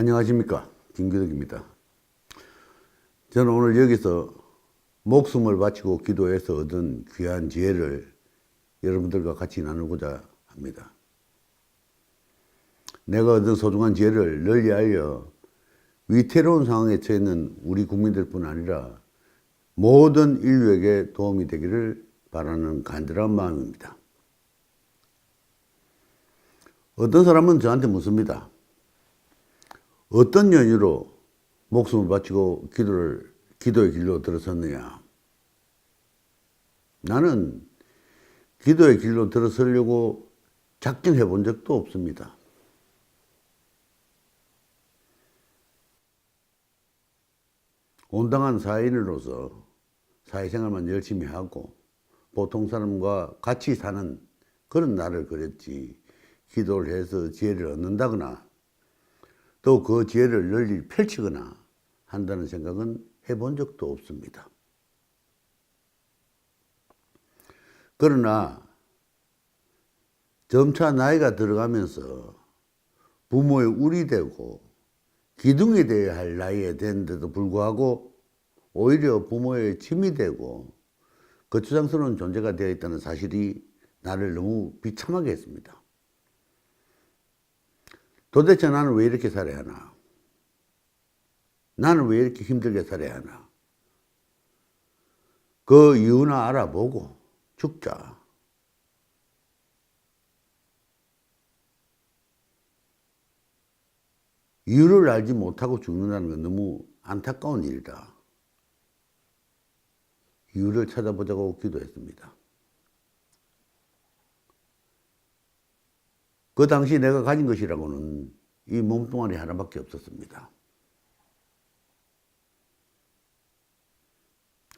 안녕하십니까 김규덕입니다. 저는 오늘 여기서 목숨을 바치고 기도해서 얻은 귀한 지혜를 여러분들과 같이 나누고자 합니다. 내가 얻은 소중한 지혜를 널리 알려 위태로운 상황에 처해 있는 우리 국민들뿐 아니라 모든 인류에게 도움이 되기를 바라는 간절한 마음입니다. 어떤 사람은 저한테 묻습니다. 어떤 연유로 목숨을 바치고 기도를, 기도의 길로 들어섰느냐? 나는 기도의 길로 들어서려고 작정해 본 적도 없습니다. 온당한 사회인으로서 사회생활만 열심히 하고 보통 사람과 같이 사는 그런 나를 그렸지 기도를 해서 지혜를 얻는다거나 또 그 지혜를 널리 펼치거나 한다는 생각은 해본 적도 없습니다. 그러나 점차 나이가 들어가면서 부모의 울이 되고 기둥이 되어야 할 나이에 됐는데도 불구하고 오히려 부모의 짐이 되고 거추장스러운 존재가 되어 있다는 사실이 나를 너무 비참하게 했습니다. 도대체 나는 왜 이렇게 살아야 하나? 나는 왜 이렇게 힘들게 살아야 하나? 그 이유나 알아보고 죽자. 이유를 알지 못하고 죽는다는 건 너무 안타까운 일이다. 이유를 찾아보자고 기도했습니다. 그 당시 내가 가진 것이라고는 이 몸뚱아리 하나밖에 없었습니다.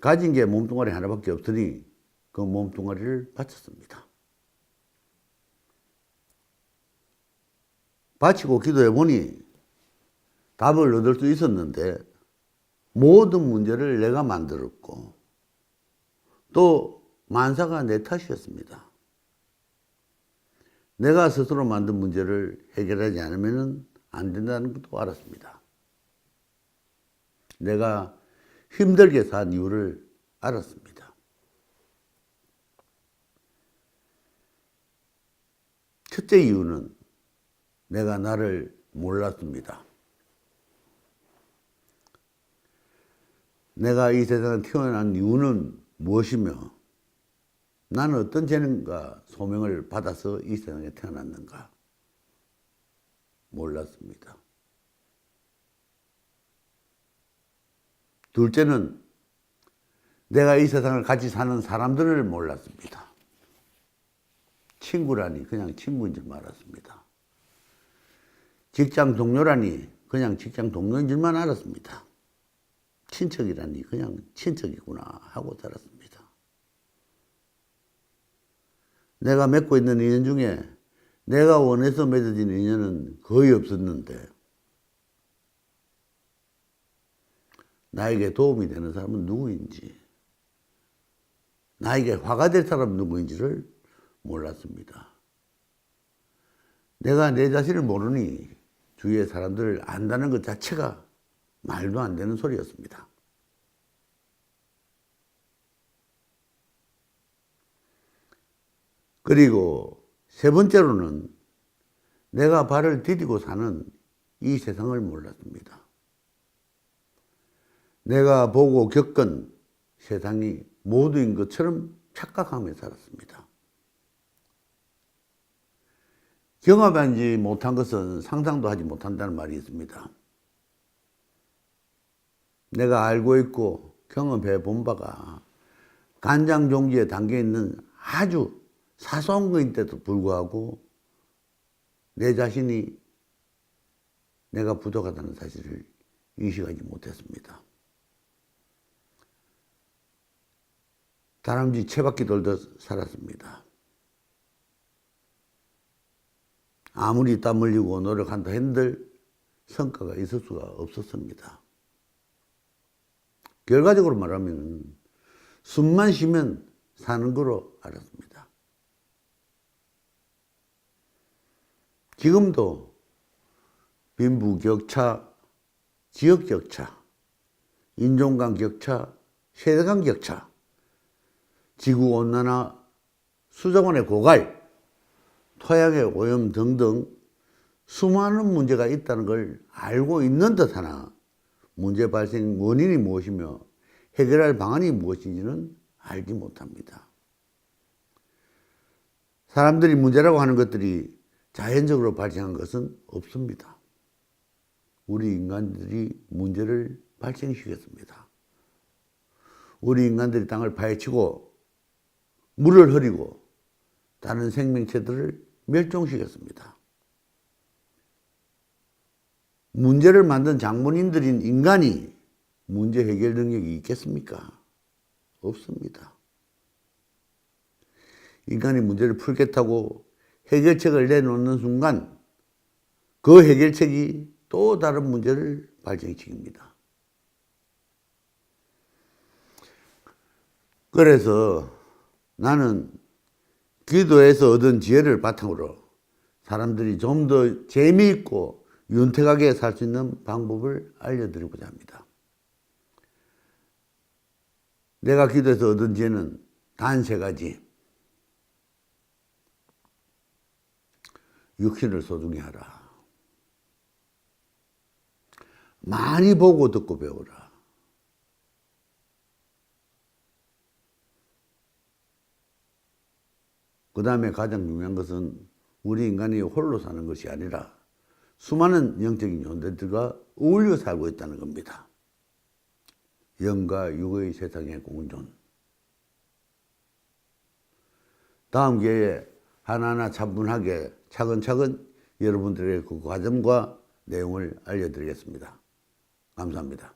가진 게 몸뚱아리 하나밖에 없으니 그 몸뚱아리를 바쳤습니다. 바치고 기도해 보니 답을 얻을 수 있었는데 모든 문제를 내가 만들었고 또 만사가 내 탓이었습니다. 내가 스스로 만든 문제를 해결하지 않으면 안 된다는 것도 알았습니다. 내가 힘들게 산 이유를 알았습니다. 첫째 이유는 내가 나를 몰랐습니다. 내가 이 세상에 태어난 이유는 무엇이며 나는 어떤 재능과 소명을 받아서 이 세상에 태어났는가 몰랐습니다. 둘째는 내가 이 세상을 같이 사는 사람들을 몰랐습니다. 친구라니 그냥 친구인 줄 알았습니다. 직장 동료라니 그냥 직장 동료인 줄만 알았습니다. 친척이라니 그냥 친척이구나 하고 살았습니다. 내가 맺고 있는 인연 중에 내가 원해서 맺어진 인연은 거의 없었는데 나에게 도움이 되는 사람은 누구인지 나에게 화가 될 사람은 누구인지를 몰랐습니다. 내가 내 자신을 모르니 주위의 사람들을 안다는 것 자체가 말도 안 되는 소리였습니다. 그리고 세 번째로는 내가 발을 디디고 사는 이 세상을 몰랐습니다. 내가 보고 겪은 세상이 모두인 것처럼 착각하며 살았습니다. 경험하지 못한 것은 상상도 하지 못한다는 말이 있습니다. 내가 알고 있고 경험해 본 바가 간장 종지에 담겨 있는 아주 사소한 거인데도 불구하고 내 자신이 내가 부족하다는 사실을 인식하지 못했습니다. 다람쥐 채바퀴 돌듯 살았습니다. 아무리 땀 흘리고 노력한다 했들 성과가 있을 수가 없었습니다. 결과적으로 말하면 숨만 쉬면 사는 거로 알았습니다. 지금도 빈부 격차, 지역 격차, 인종 간 격차, 세대 간 격차, 지구 온난화, 수자원의 고갈, 토양의 오염 등등 수많은 문제가 있다는 걸 알고 있는 듯하나 문제 발생 원인이 무엇이며 해결할 방안이 무엇인지는 알지 못합니다. 사람들이 문제라고 하는 것들이 자연적으로 발생한 것은 없습니다. 우리 인간들이 문제를 발생시켰습니다. 우리 인간들이 땅을 파헤치고 물을 흐리고 다른 생명체들을 멸종시켰습니다. 문제를 만든 장본인들인 인간이 문제 해결 능력이 있겠습니까? 없습니다. 인간이 문제를 풀겠다고 해결책을 내놓는 순간 그 해결책이 또 다른 문제를 발생시킵니다. 그래서 나는 기도에서 얻은 지혜를 바탕으로 사람들이 좀 더 재미있고 윤택하게 살 수 있는 방법을 알려드리고자 합니다. 내가 기도에서 얻은 지혜는 단 세 가지. 육신을 소중히 하라. 많이 보고 듣고 배우라. 그 다음에 가장 중요한 것은 우리 인간이 홀로 사는 것이 아니라 수많은 영적인 존재들과 어울려 살고 있다는 겁니다. 영과 육의 세상의 공존. 다음 기회에 하나하나 차분하게 차근차근 여러분들의 그 과정과 내용을 알려드리겠습니다. 감사합니다.